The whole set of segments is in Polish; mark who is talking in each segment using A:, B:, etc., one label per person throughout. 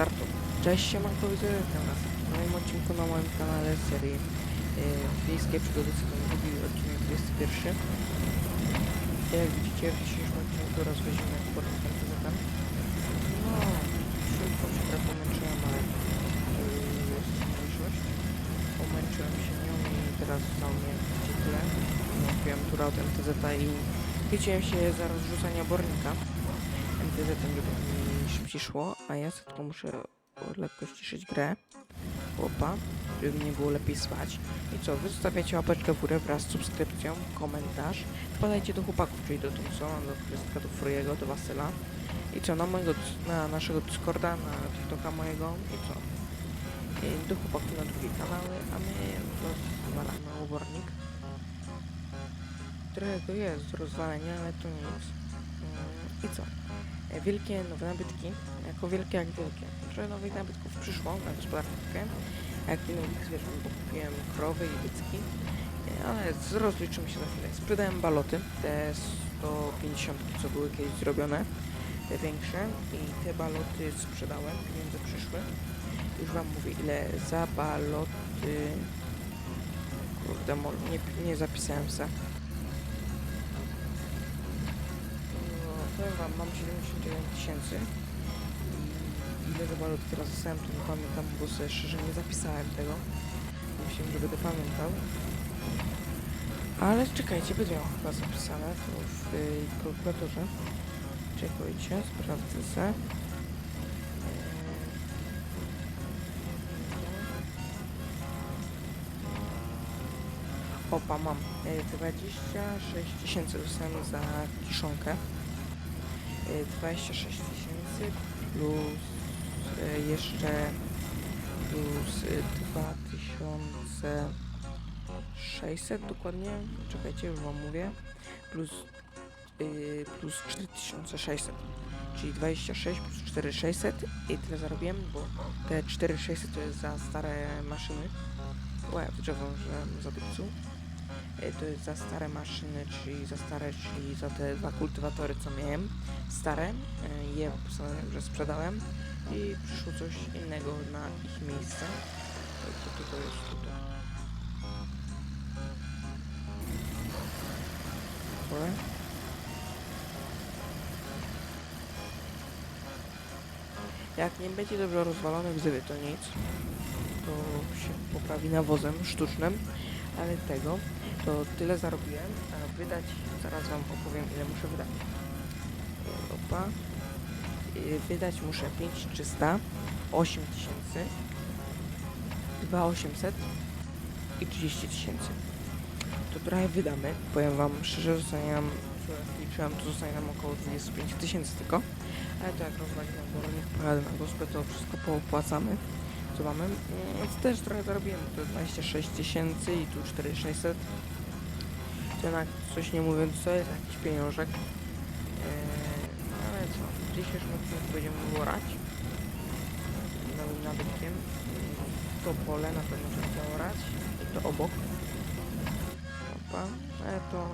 A: startu. Cześć, siemanko, widzę teraz w moim odcinku na moim kanale serii yy, Wiejskie Przygody drugi, odcinek 21. Jak widzicie, w dzisiejszym odcinku rozwozimy portem prezentem. No, szybko się pomęczyłem, ale yy, jest mniejszość. Pomęczyłem się nią i teraz na mnie gdzie tyle. Kupiłem tu autem MTZ i chwyciłem się za rozrzucanie obornika. MTZ-em, żeby mi szybciej szło, a ja sobie tylko muszę lekko ściszyć grę. Chłopa, żeby mi nie było lepiej spać. I co, wy zostawiacie łapeczkę w górę wraz z subskrypcją, komentarz. Wpadajcie do chłopaków, czyli do Thompsona, do Krystka, do Frujego, do Wasyla. I co, na mojego, na naszego Discorda, na TikToka mojego i co? I do chłopaków na drugie kanały, a my rozwalamy obornik. Trochę go jest do rozwalenia, ale to nic. Mm, I co? Wielkie nowe nabytki, jako wielkie jak wielkie. Trochę nowych nabytków przyszło na gospodarkę, jak i nowych zwierząt, bo kupiłem krowy i bycki, ale rozliczymy się za chwilę. Sprzedałem baloty, te 150, co były kiedyś zrobione, te większe i te baloty sprzedałem, pieniądze przyszły. Już wam mówię ile za baloty... Kurde, nie, nie zapisałem se. Powiem wam, mam 79 tysięcy. Ile za balot teraz zostałem, to nie pamiętam, bo sobie szczerze nie zapisałem tego. Myślałem, że będę pamiętał. Ale czekajcie, będzie miał chyba zapisane w kalkulatorze. Czekajcie, sprawdzę se. Opa, mam e, 26 tysięcy dostałem za kiszonkę. E, 26 tysięcy plus e, jeszcze plus e, 2600 dokładnie. Czekajcie, już wam mówię. Plus y, plus 4600. Czyli 26 plus 4600 i tyle zarobiłem, bo te 4600 to jest za stare maszyny. Łe, w drzewo, że zadupcu. E, To jest za stare maszyny, czyli za stare, czyli za te dwa kultywatory, co miałem. Stare, e, je postanowiłem, że sprzedałem i przyszło coś innego na ich miejsce. To, jest tutaj. Dobra. Jak nie będzie dobrze rozwalone wzywy, to nic. To się poprawi nawozem sztucznym, ale tego to tyle zarobiłem, a wydać, zaraz wam opowiem ile muszę wydać. Opa. Y, Wydać muszę 5300, 8000, 2800 i 30 tysięcy. To trochę wydamy, powiem wam szczerze, zostanie nam, liczyłem, to zostanie nam około 25 tysięcy tylko. Ale to jak rozwalimy obornik, pojadę na gospę, to wszystko poopłacamy. Co mamy? Mm, Więc też trochę zarobiłem, to 26 tysięcy i tu 4600. To jednak coś nie mówiąc, co jest jakiś pieniążek. Eee, no ale co, w dzisiejszym odcinku będziemy orać. Nowym nabytkiem. To pole na pewno trzeba orać. To obok. Opa, ale to...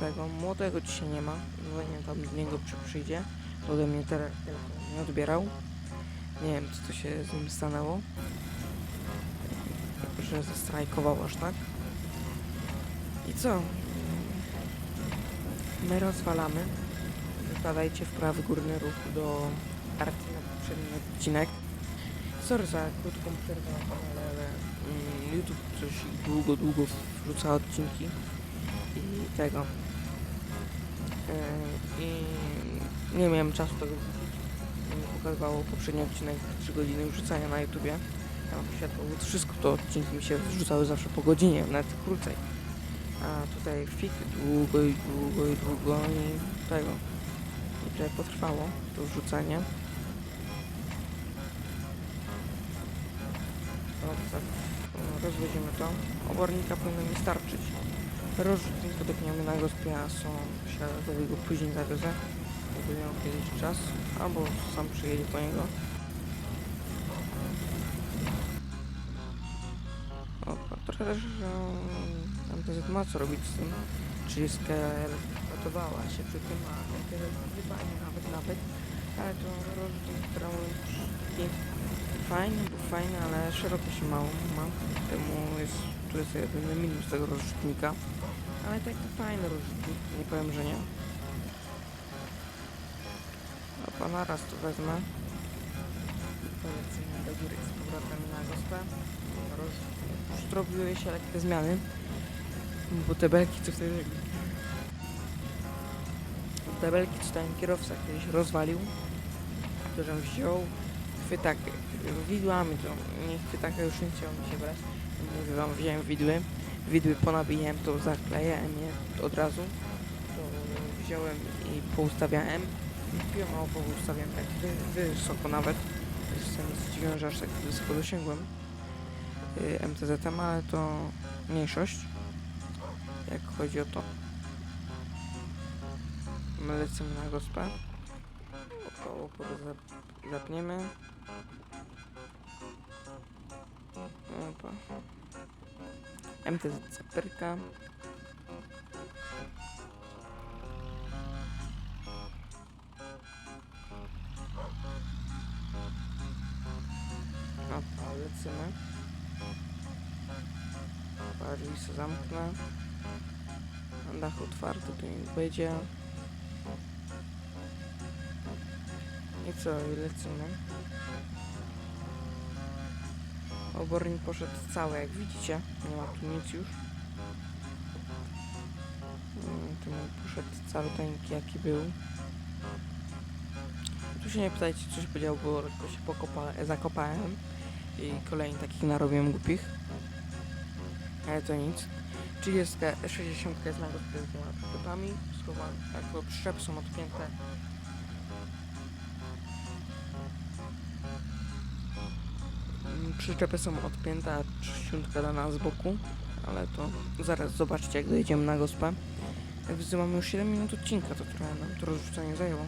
A: Tego młodego dzisiaj nie ma. Dzwonię tam do niego przy, przyjdzie. Ode mnie teraz nie odbierał. Nie wiem co to się z nim stanęło. Że zastrajkował aż tak. I co? My rozwalamy. Wykładajcie w prawy górny ruch do arki na poprzedni odcinek. Sorry za krótką przerwę kanale, ale mm, YouTube coś długo, długo wrzuca odcinki i tego. Yy, I nie miałem czasu tego pokazywało poprzedni odcinek 3 godziny wrzucania na YouTubie. Tam światło, wszystko to odcinki mi się wrzucały zawsze po godzinie, nawet krócej. A tutaj fik długo i długo i długo i tego. I trochę potrwało to wrzucanie. No no, rozwozimy to. Obornika powinno mi starczyć. Rozrzutnik podepniamy na gospie, a są śladowy go później zawiozę. Miał kiedyś czas, albo sam przyjedzie po niego. O, trochę, że MTZ ma co robić z tym. 30 ratowała się przy tym, a MTZ chyba nie nawet nawet Ale to taki fajny, bo fajny, ale szeroko się mało ma. Temu jest, tu jest jedyny minus tego rozrzutnika. Ale taki fajny rozrzutnik, nie powiem, że nie. A pana raz tu wezmę. Polecimy do góry z powrotem na gospę. Roz... Zrobiły się lekkie zmiany. Bo te belki, co wtedy... Te belki, co ten kierowca kiedyś rozwalił, żem wziął chwytak widłami, to nie chwytaka już nie chciał mi się brać. Mówię wam, wziąłem widły, widły ponabijałem, to zaklejałem je od razu. To wziąłem i poustawiałem. Kupiłem mało poustawiałem tak wy, wysoko nawet. Jestem zdziwiony, że aż tak wysoko dosięgłem y, MTZ-em, ale to mniejszość. Jak chodzi o to. My lecimy na gospę. Około opór zap- zapniemy. Opa. MTZ Zaperka. Się zamknę. Dach otwarty to nie będzie. I co, i lecimy. Obornik poszedł cały, jak widzicie. Nie ma tu nic już. Mm, Tu poszedł cały tańki, jaki był. Tu się nie pytajcie, co się podziało, bo lekko się pokopa, zakopałem. I kolejny takich narobiłem głupich. Ale to nic. 30, 60 jest gospie z dwoma przyczepami. Schowam, tak, bo przyczepy są odpięte. Mm, Przyczepy są odpięte, a trzysiątka dana z boku. Ale to zaraz zobaczcie, jak dojedziemy na gospę. Widzę, mamy już 7 minut odcinka, to trochę nam to rozrzucenie zajęło.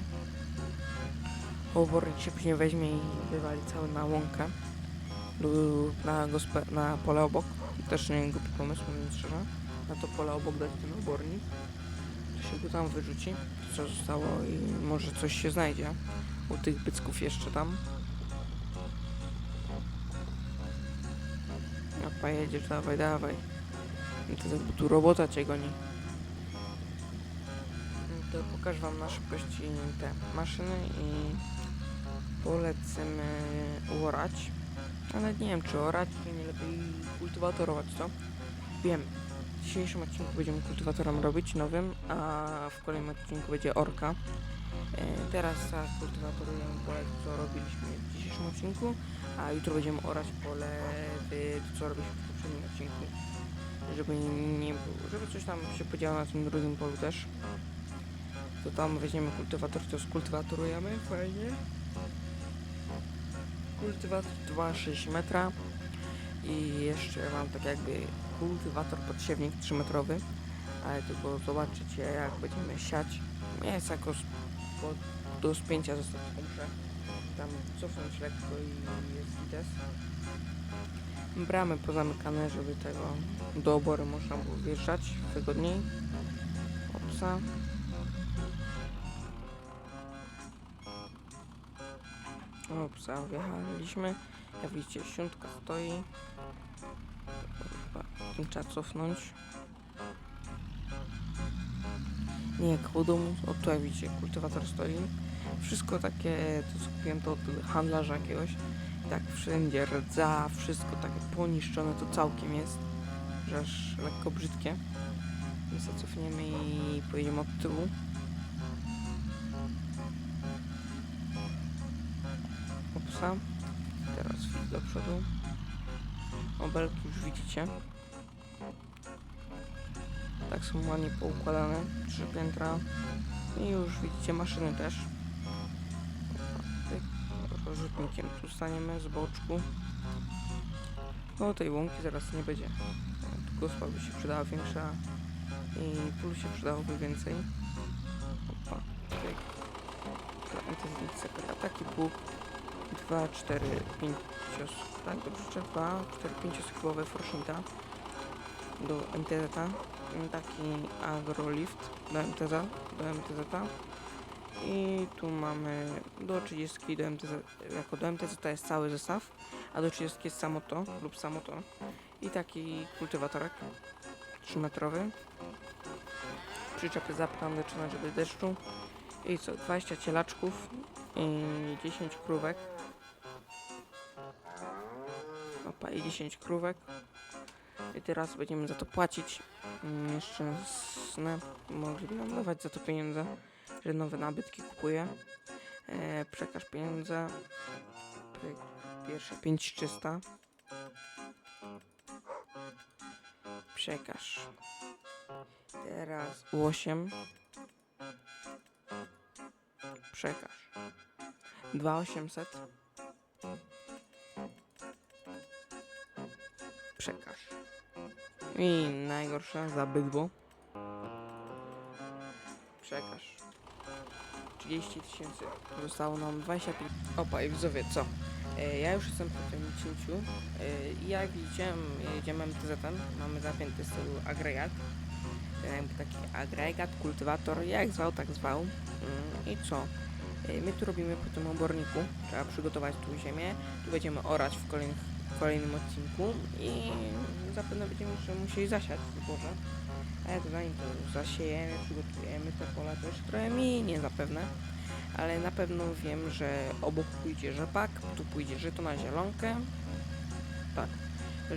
A: Obornik się później weźmie i wywali cały na łąkę lub na, gospę, na pole obok. Też nie głupi pomysł, mówiąc szczerze. Na to pole obok dać ten obornik. To się go tam wyrzuci, co zostało i może coś się znajdzie. U tych bycków jeszcze tam. Opa, jedziesz, dawaj, dawaj. No To bo tu robota cię goni. No To pokażę wam na szybkości te maszyny i polecimy orać. Ale nie wiem, czy orać, czy nie lepiej kultywatorować, co? Wiem, w dzisiejszym odcinku będziemy kultywatorem robić, nowym, a w kolejnym odcinku będzie orka. E, teraz tak kultywatorujemy pole, co robiliśmy w dzisiejszym odcinku, a jutro będziemy orać pole, co robiliśmy w poprzednim odcinku. Żeby nie było, żeby coś tam się podziało na tym drugim polu też. To tam weźmiemy kultywator, to skultywatorujemy, fajnie. Kultywator 2,6 metra i jeszcze mam tak jakby kultywator podsiewnik 3 metrowy, ale tylko zobaczycie jak będziemy siać. Jest jako z- po, do spięcia zostać muszę tam cofnąć lekko i jest gites. Bramy pozamykane, żeby tego do obory można było wjeżdżać wygodniej. Opsa. Opsa, wjechaliśmy. Jak widzicie, siątka stoi. Chyba trzeba cofnąć. Nie, koło domu, o tu jak widzicie, kultywator stoi. Wszystko takie, to co kupiłem to od handlarza jakiegoś. Tak, wszędzie rdza, wszystko takie poniszczone, to całkiem jest. Że aż lekko brzydkie. Więc cofniemy i pojedziemy od tyłu. Opsa. Teraz do przodu. Obelki już widzicie. Tak są ładnie poukładane. Trzy piętra. I już widzicie maszyny też. Rozrzutnikiem tu staniemy z boczku. No tej łąki zaraz nie będzie. Tu gospa by się przydała większa i pól się przydałoby więcej. Opa. Pyk. Anteznica, taki pług. 2, 4, 5 tak dobrze, 2, 4, 5 skłowe forsznita do MTZ, taki agrolift do MTZ, do MTZ I tu mamy do 30 do MTZ, jako do MTZ to jest cały zestaw, a do 30 jest samo to lub samo to. I taki kultywatorek 3-metrowy. Przyczepy zapchane czy na deszczu. I co, 20 cielaczków i 10 krówek. Opa, i 10 krówek. I teraz będziemy za to płacić. Mm, Jeszcze snę. Mogliby nam dawać za to pieniądze, że nowe nabytki kupuję. E, przekaż pieniądze. Pierwsze 5300. Przekaż. Teraz 8. Przekaż. 2800. Przekaż. I najgorsze za bydło. Przekaż. 30 tysięcy. Zostało nam 25. Opa i widzowie, co? E, ja już jestem po tym cięciu. E, jak widzicie, m, jedziemy MTZ-em. Mamy zapięty z tyłu agregat. E, taki agregat, kultywator, jak zwał, tak zwał. Mm, I co? E, My tu robimy po tym oborniku. Trzeba przygotować tu ziemię. Tu będziemy orać w kolejnych, kolejnym odcinku i zapewne będziemy jeszcze musieli zasiać zboże. Ale to zanim to zasiejemy, przygotujemy te pola, to jeszcze trochę minie zapewne. Ale na pewno wiem, że obok pójdzie rzepak, tu pójdzie żyto na zielonkę. Tak,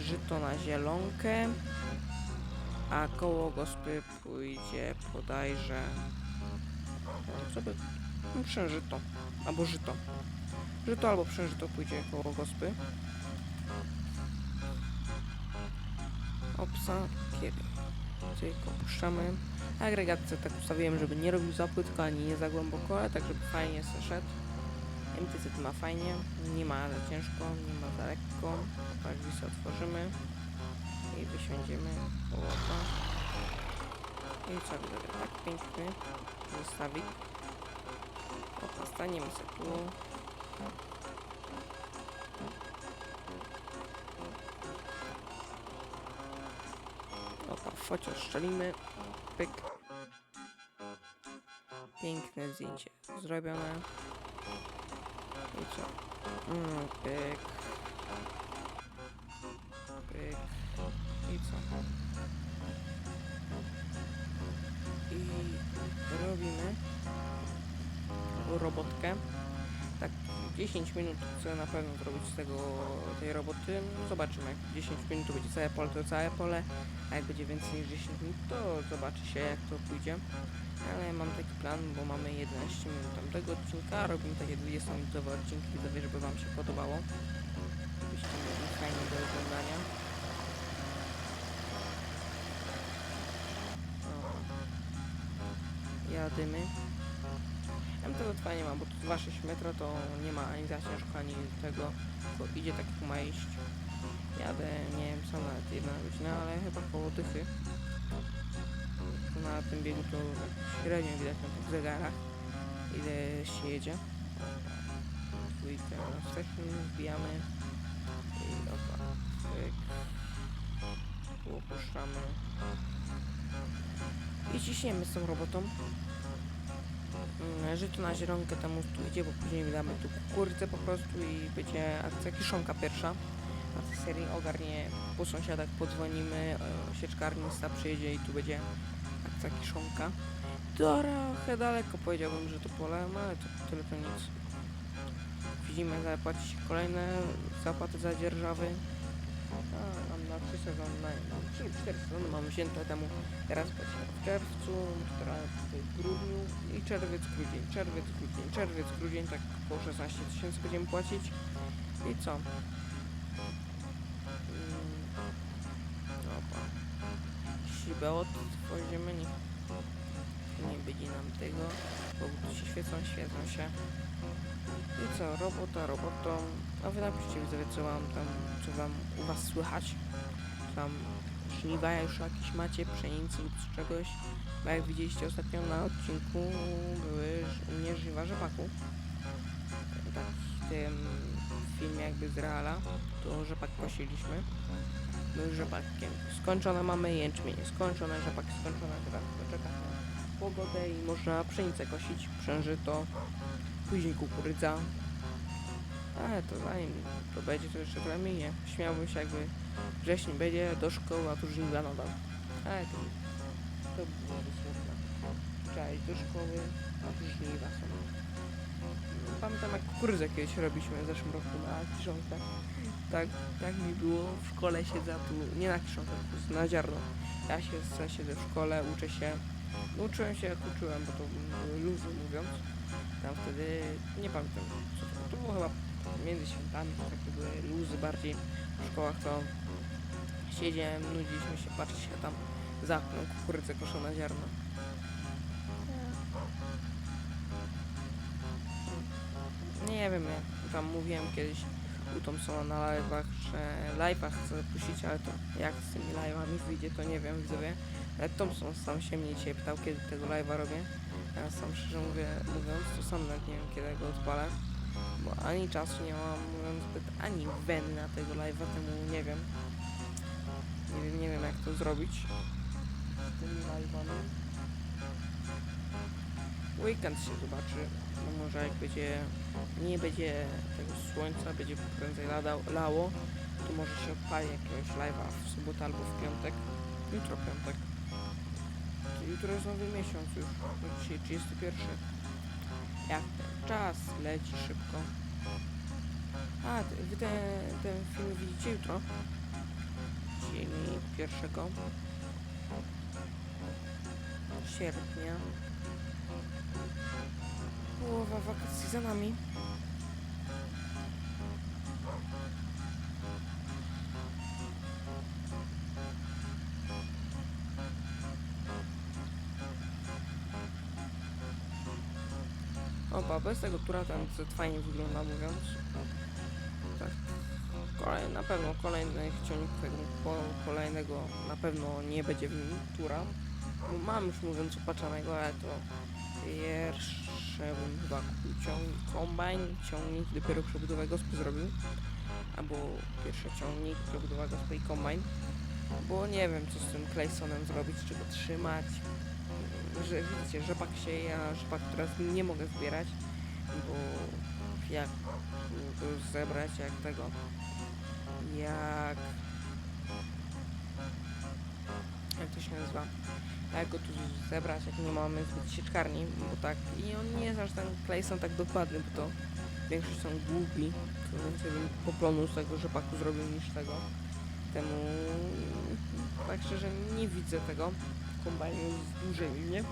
A: żyto na zielonkę. A koło gospy pójdzie bodajże... e, Co by... No, przężyto. Albo żyto. Żyto albo przężyto pójdzie koło gospy. Opsa, kiedy? Tylko puszczamy. Agregatce tak ustawiłem, żeby nie robił za płytko ani nie za głęboko, ale tak żeby fajnie se szedł. MTZ ma fajnie, nie ma za ciężko, nie ma za lekko. Tak, drzwi sobie otworzymy i wysiądziemy. Opa. I co widzowie, tak piękny zestawik. Opa, staniemy sobie tu. Opa, focio szczelimy. Pyk. Piękne zdjęcie zrobione. I co? Mm, pyk. Pyk. I co? I robimy robotkę. Tak 10 minut chcę na pewno zrobić z tego tej roboty. Zobaczymy jak 10 minut to będzie całe pole, to całe pole, a jak będzie więcej niż 10 minut, to zobaczy się jak to pójdzie. Ale mam taki plan, bo mamy 11 minut tamtego odcinka, robimy takie 20-minutowe odcinki, widzowie, żeby wam się podobało. Byście mieli fajnie do oglądania. O. Jadymy. MTZ fajnie ma, bo tu 2,6 metra to nie ma ani za ciężko, ani tego, tylko idzie tak jak ma iść. Jadę, nie wiem, co nawet jedna godzina, ale chyba koło dychy. Na tym biegu to średnio widać na tych zegarach, ile się jedzie. Dwójkę na wsteczny, wbijamy i opa, opuszczamy. I ciśniemy z tą robotą. Mm, Żyto na zielonkę temu idzie, bo później damy tu kukurydzę po prostu i będzie akcja kiszonka pierwsza. Na tej serii ogarnie po sąsiadach, podzwonimy, e, sieczkarnista przyjedzie i tu będzie akcja kiszonka. Trochę daleko powiedziałbym, że to pole, no ale to tyle to nic. Widzimy, zapłacić kolejne zapłaty za dzierżawy. A, nam na trzy sezony, na, trzy, cztery sezony mamy wzięte temu. Teraz płacimy w czerwcu, teraz w grudniu i czerwiec, grudzień, czerwiec, grudzień, czerwiec, grudzień, tak po 16 tysięcy będziemy płacić. I co? Mm, opa. Sibę otworzymy, nie, nie będzie nam tego, bo się świecą, świecą się. I co, robota robotą. A wy napiszcie widzowie, co wam tam, co wam u was słychać. Tam żniwa już jakieś macie, pszenicy lub czegoś. Bo jak widzieliście ostatnio na odcinku, były u mnie żniwa rzepaku. Tak, w tym filmie jakby z Reala, to rzepak kosiliśmy. My rzepakiem. Skończone mamy jęczmień, skończone rzepak, skończone teraz, poczekamy. pogodę i można pszenicę kosić, przężyto, później kukurydza. Ale to zanim to będzie, to jeszcze trochę minie. Śmiałbym się jakby wrześni będzie do szkoły, a tu żniwa nadal. Ale to, to byłoby smutne. Trzeba iść do szkoły, a tu żniwa są. Pamiętam jak kukurydzę kiedyś robiliśmy w zeszłym roku na kiszonkach. Tak, tak mi było. W szkole siedzę, tu nie na tylko na ziarno. Ja się siedzę w szkole, uczę się. No, uczyłem się jak uczyłem, bo to luzy mówiąc. Tam wtedy nie pamiętam co to, to było chyba między świętami, takie były luzy bardziej. W szkołach to siedziałem, nudziliśmy się, patrzeć się tam za oknem, kukurydzę koszą na ziarno. Nie wiem, jak tam mówiłem kiedyś u Thompsona na live'ach, że live'ach chcę puścić, ale to jak z tymi live'ami wyjdzie, to nie wiem, widzowie. Ale Thompson sam się mnie dzisiaj pytał, kiedy tego live'a robię. Ja sam szczerze mówię, mówiąc, to sam nawet nie wiem, kiedy go odpalę. Bo ani czasu nie mam, mówiąc zbyt, ani weny na tego live'a, temu nie wiem. Nie wiem, nie wiem jak to zrobić z tymi live'ami. Weekend się zobaczy. No może jak będzie, nie będzie tego słońca, będzie prędzej lało, to może się odpali jakiegoś live'a w sobotę albo w piątek. Jutro piątek. Jutro jest nowy miesiąc już. Dzisiaj 31. Jak ten czas leci szybko. A, wy ten, ten film widzicie jutro? Czyli pierwszego sierpnia. Połowa wakacji za nami. Oba, bez tego tura ten fajnie wygląda mówiąc. Tak. Kolej, na pewno kolejnych ciągników kolejnego na pewno nie będzie tura. Bo mam już mówiąc opaczanego, ale to pierwsze bym chyba kupił ciągnik, kombajn, ciągnik, dopiero przebudowę gospy zrobił. Albo pierwszy ciągnik, przebudowa gospy i kombajn. Bo nie wiem co z tym Claysonem zrobić, czy go trzymać. Że widzicie, rzepak się ja rzepak teraz nie mogę zbierać, bo jak go zebrać, jak tego, jak jak to się nazywa, jak go tu zebrać, jak nie mamy zbyt sieczkarni, bo tak, i on nie jest aż ten Clayson tak dokładny, bo to większość są głupi, to więcej bym poplonu z tego rzepaku zrobił niż tego, temu tak szczerze nie widzę tego, kombajnu z dużymi, nie?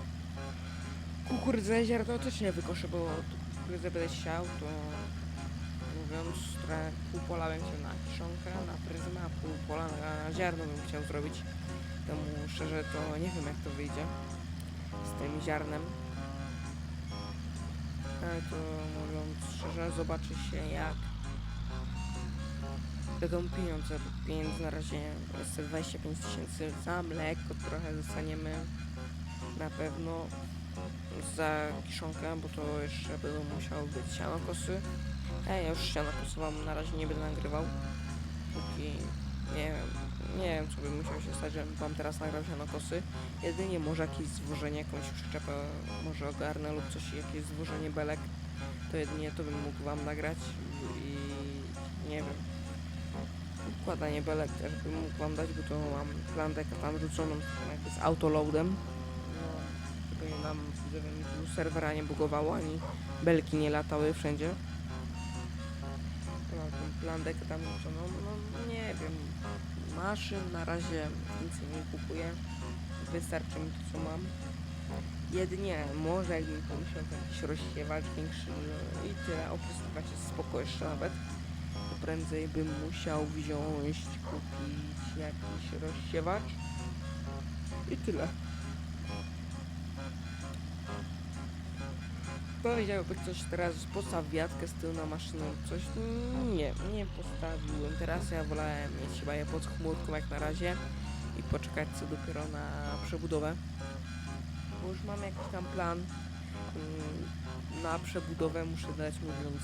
A: Kukurydzę ziarno też nie wykoszę, bo kukurydzę będę siał, to mówiąc, trochę pół pola bym na kiszonkę, na pryzmę, a pół pola na ziarno bym chciał zrobić. Temu szczerze to nie wiem jak to wyjdzie z tym ziarnem. Ale to mówiąc szczerze, zobaczy się jak będą pieniądze, bo na razie jest 25 tysięcy za mleko, trochę dostaniemy na pewno za kiszonkę, bo to jeszcze będą musiały być sianokosy. Ja już sianokosy wam na razie nie będę nagrywał, póki nie wiem, nie wiem co by musiało się stać, żebym wam teraz nagrał sianokosy. Jedynie może jakieś zwożenie, jakąś przyczepę może ogarnę lub coś, jakieś zwożenie belek, to jedynie to bym mógł wam nagrać i nie wiem. Układanie belek też mógł wam dać, bo to mam plandekę tam rzuconą jakby z autoloadem. No, żeby nam żeby mi serwera nie bugowało, ani belki nie latały wszędzie. Mam tą plandekę tam rzuconą, no nie wiem. Maszyn na razie nic nie kupuję. Wystarczy mi to co mam. Jedynie może jakbym pomyślał o jakiś rozsiewacz większy no i tyle, opryskiwać jest spoko jeszcze nawet prędzej bym musiał wziąć, kupić jakiś rozsiewacz i tyle. Powiedziałby ktoś teraz postaw wiatkę z tyłu na maszynę coś. Nie, nie postawiłem. Teraz ja wolałem mieć chyba je pod chmurką jak na razie i poczekać co dopiero na przebudowę. Bo już mam jakiś tam plan mm, na przebudowę, muszę dać mówiąc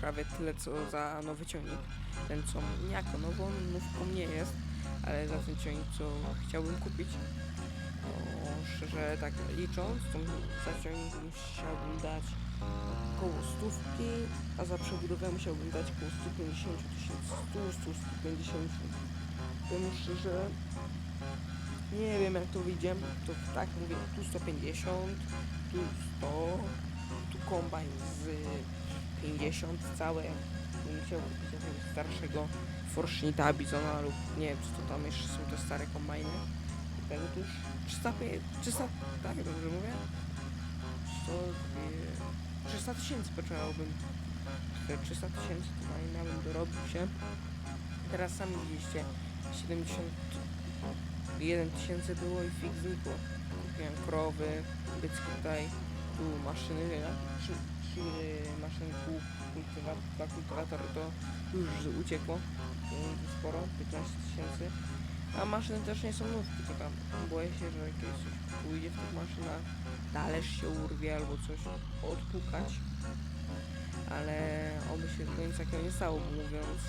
A: prawie tyle co za nowy ciągnik. Ten co jako nową nówką nie jest, ale za ten ciągnik co chciałbym kupić, No, szczerze tak licząc, to zaciągnik musiałbym dać koło stówki, a za przebudowę musiałbym dać koło 150 tysięcy, 100, 150. Powiem szczerze, nie wiem jak to wyjdzie, to tak mówię, tu 150, tu 100, tu kombajn z 50 całe. Musiał kupić jakiegoś starszego Forsznita, Bizona lub nie wiem, czy to tam jeszcze są te stare kombajny. Tego tu już 300, pie- 300 tak dobrze mówię? 100, e, 300 tysięcy potrzebowałbym. Te 300 tysięcy to miałbym dorobił się. Teraz sami widzieliście, 71 tysięcy było i fix znikło. Kupiłem krowy, bycki tutaj, tu maszyny, trzy maszyny, pół kultywator, to już uciekło sporo, 15 tysięcy. A maszyny też nie są nówki, to tam boję się, że jakieś coś pójdzie w tych maszynach, talerz się urwie albo coś odpukać. Ale oby się do nic takiego nie stało, mówiąc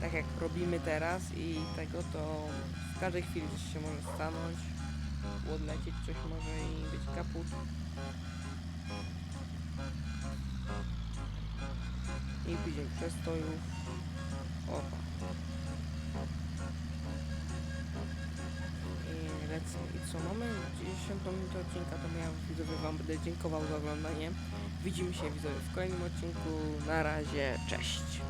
A: tak jak robimy teraz i tego, to w każdej chwili coś się może stanąć, odlecieć coś może i być kaput. I później przestojów. Opa. I lecimy. I co, mamy 10 minutę odcinka, to ja widzowie wam będę dziękował za oglądanie. Widzimy się widzowie w kolejnym odcinku. Na razie, cześć.